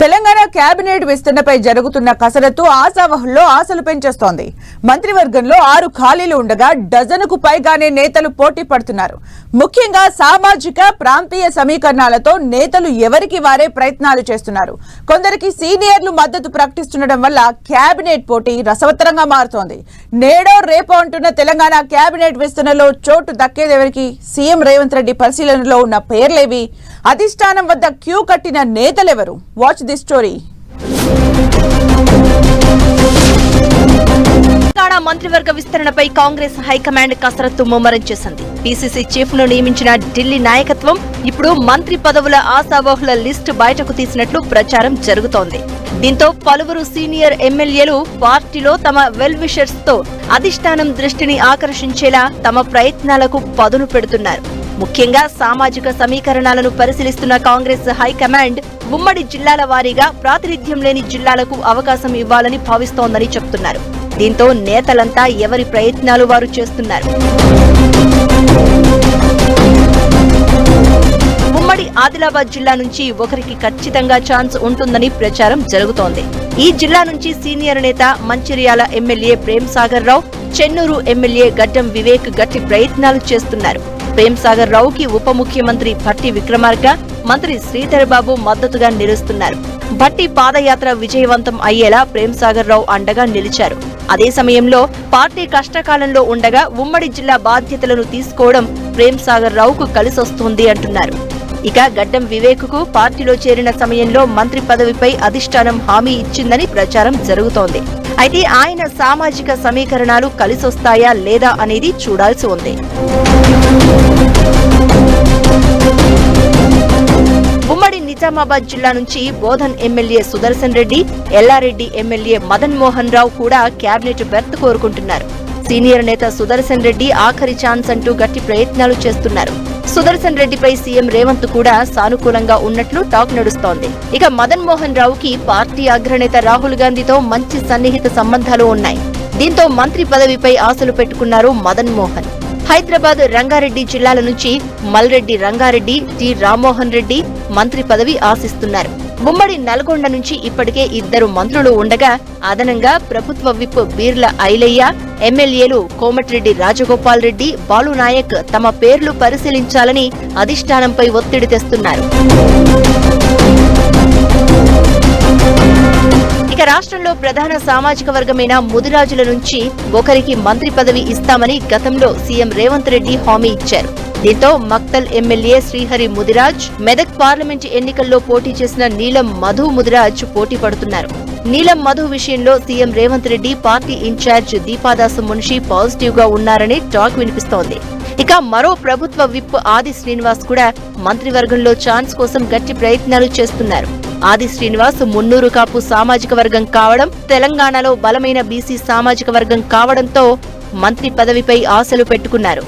Telangana cabinet విస్తరణపై జరుగుతున్న కసరత్తు ఆశావహుల్లో ఆశలు పెంచేస్తోంది. మంత్రివర్గంలో ఆరు ఖాళీలు ఉండగా డజనుకు పైగానే నేతలు పోటీ పడుతున్నారు. ముఖ్యంగా సామాజిక ప్రాంతీయ సమీకరణాలతో నేతలు ఎవరికి వారే ప్రయత్నాలు చేస్తున్నారు. కొందరికి సీనియర్లు మద్దతు ప్రకటిస్తుండడం వల్ల కేబినెట్ పోటీ రసవత్తరంగా మారుతోంది. నేడో రేపో అంటున్న తెలంగాణ కేబినెట్ విస్తరణలో చోటు దక్కేదెవరికి? సీఎం రేవంత్ రెడ్డి పరిశీలనలో ఉన్న పేర్లేవి? అధిష్టానం వద్ద క్యూ కట్టిన నేతలెవరు? వాచ్ ది స్టోరీ తెలంగాణ మంత్రివర్గ విస్తరణపై కాంగ్రెస్ హైకమాండ్ కసరత్తు ముమ్మరం చేసింది. పీసీసీ చీఫ్ను నియమించిన ఢిల్లీ నాయకత్వం ఇప్పుడు మంత్రి పదవుల ఆశావహుల లిస్టు బయటకు తీసినట్లు ప్రచారం జరుగుతోంది. దీంతో పలువురు సీనియర్ ఎమ్మెల్యేలు పార్టీలో తమ వెల్ విషర్స్తో అధిష్టానం దృష్టిని ఆకర్షించేలా తమ ప్రయత్నాలకు పదును పెడుతున్నారు. ముఖ్యంగా సామాజిక సమీకరణాలను పరిశీలిస్తున్న కాంగ్రెస్ హైకమాండ్ ఉమ్మడి జిల్లాల వారీగా ప్రాతినిధ్యం లేని జిల్లాలకు అవకాశం ఇవ్వాలని భావిస్తోందని చెప్తున్నారు. దీంతో నేతలంతా ఎవరి ప్రయత్నాలు వారు చేస్తున్నారు? ఉమ్మడి ఆదిలాబాద్ జిల్లా నుంచి ఒకరికి ఖచ్చితంగా ఛాన్స్ ఉంటుందని ప్రచారం జరుగుతోంది. ఈ జిల్లా నుంచి సీనియర్ నేత మంచిర్యాల ఎమ్మెల్యే ప్రేమ్ సాగర్ రావు చెన్నూరు ఎమ్మెల్యే గడ్డం వివేక్ గట్టి ప్రయత్నాలు చేస్తున్నారు. సాగర్ రావుకి ఉప ముఖ్యమంత్రి భట్టి విక్రమార్క మంత్రి శ్రీధర్ బాబు మద్దతుగా నిలుస్తున్నారు. భట్టి పాదయాత్ర విజయవంతం అయ్యేలా ప్రేమ్ సాగర్ రావు అండగా నిలిచారు. అదే సమయంలో పార్టీ కష్టకాలంలో ఉండగా ఉమ్మడి జిల్లా బాధ్యతలను తీసుకోవడం ప్రేమ్ సాగర్ రావుకు కలిసొస్తుంది అంటున్నారు. ఇక గడ్డం వివేకుకు పార్టీలో చేరిన సమయంలో మంత్రి పదవిపై అధిష్టానం హామీ ఇచ్చిందని ప్రచారం జరుగుతోంది. అయితే ఆయన సామాజిక సమీకరణాలు కలిసొస్తాయా లేదా అనేది చూడాల్సి ఉంది. ఉమ్మడి నిజామాబాద్ జిల్లా నుంచి బోధన్ ఎమ్మెల్యే సుదర్శన్ రెడ్డి ఎల్లారెడ్డి ఎమ్మెల్యే మదన్ మోహన్ రావు కూడా కేబినెట్ బెర్త్ కోరుకుంటున్నారు. సీనియర్ నేత సుదర్శన్ రెడ్డి ఆఖరి ఛాన్స్ అంటూ గట్టి ప్రయత్నాలు చేస్తున్నారు. సుదర్శన్ రెడ్డిపై సీఎం రేవంత్ కూడా సానుకూలంగా ఉన్నట్లు టాక్ నడుస్తోంది. ఇక మదన్ మోహన్ రావుకి పార్టీ అగ్రనేత రాహుల్ గాంధీతో మంచి సన్నిహిత సంబంధాలు ఉన్నాయి. దీంతో మంత్రి పదవిపై ఆశలు పెట్టుకున్నారు మదన్ మోహన్. హైదరాబాద్ రంగారెడ్డి జిల్లాల నుంచి మల్రెడ్డి రంగారెడ్డి టి రామ్మోహన్ రెడ్డి మంత్రి పదవి ఆశిస్తున్నారు. ఉమ్మడి నల్గొండ నుంచి ఇప్పటికే ఇద్దరు మంత్రులు ఉండగా అదనంగా ప్రభుత్వ విప్ బీర్ల ఐలయ్య ఎమ్మెల్యేలు కోమటిరెడ్డి రాజగోపాల్ రెడ్డి బాలునాయక్ తమ పేర్లు పరిశీలించాలని అధిష్టానంపై ఒత్తిడి తెస్తున్నారు. ఇక రాష్ట్రంలో ప్రధాన సామాజిక వర్గమైన ముదిరాజుల నుంచి ఒకరికి మంత్రి పదవి ఇస్తామని గతంలో సీఎం రేవంత్ రెడ్డి హామీ ఇచ్చారు. దీంతో మక్తల్ ఎమ్మెల్యే శ్రీహరి ముదిరాజ్ మెదక్ పార్లమెంట్ ఎన్నికల్లో పోటీ చేసిన నీలం మధు ముదిరాజ్ పోటీ పడుతున్నారు. నీలం మధు విషయంలో CM Revanth Reddy party incharge Deepa Dasmunshi పాజిటివ్గా ఉన్నారని టాక్ వినిపిస్తోంది. ఇక మరో ప్రభుత్వ విప్ ఆది శ్రీనివాస్ కూడా మంత్రివర్గంలో ఛాన్స్ కోసం గట్టి ప్రయత్నాలు చేస్తున్నారు. ఆది శ్రీనివాస్ మున్నూరు కాపు సామాజిక వర్గం కావడం తెలంగాణలో బలమైన బీసీ సామాజిక వర్గం కావడంతో మంత్రి పదవిపై ఆశలు పెట్టుకున్నారు.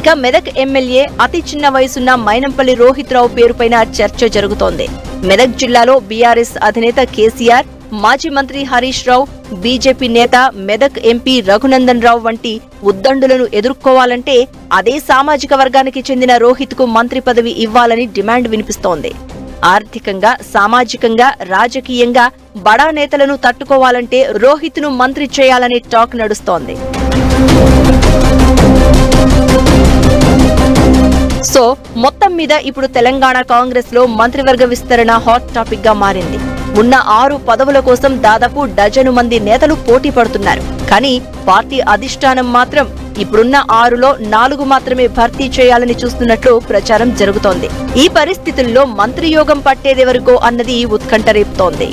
ఇక మెదక్ ఎమ్మెల్యే అతి చిన్న వయసున్న మైనంపల్లి రోహిత్ రావు పేరుపైన చర్చ జరుగుతోంది. మెదక్ జిల్లాలో బీఆర్ఎస్ అధినేత కేసీఆర్ మాజీ మంత్రి హరీష్ రావు బీజేపీ నేత మెదక్ ఎంపీ రఘునందన్ రావు వంటి ఉద్దండులను ఎదుర్కోవాలంటే అదే సామాజిక వర్గానికి చెందిన రోహిత్కు మంత్రి పదవి ఇవ్వాలని డిమాండ్ వినిపిస్తోంది. ఆర్థికంగా సామాజికంగా రాజకీయంగా బడా నేతలను తట్టుకోవాలంటే రోహిత్ను మంత్రి చేయాలనే టాక్ నడుస్తోంది. సో మొత్తం మీద ఇప్పుడు తెలంగాణ కాంగ్రెస్లో మంత్రివర్గ విస్తరణ హాట్ టాపిక్గా మారింది. ఉన్న ఆరు పదవుల కోసం దాదాపు డజను మంది నేతలు పోటీ పడుతున్నారు. కానీ పార్టీ అధిష్టానం మాత్రం ఇప్పుడున్న ఆరులో నాలుగు మాత్రమే భర్తీ చేయాలని చూస్తున్నట్లు ప్రచారం జరుగుతోంది. ఈ పరిస్థితుల్లో మంత్రియోగం పట్టేది పట్టేదెవరికో అన్నది ఉత్కంఠ రేపుతోంది.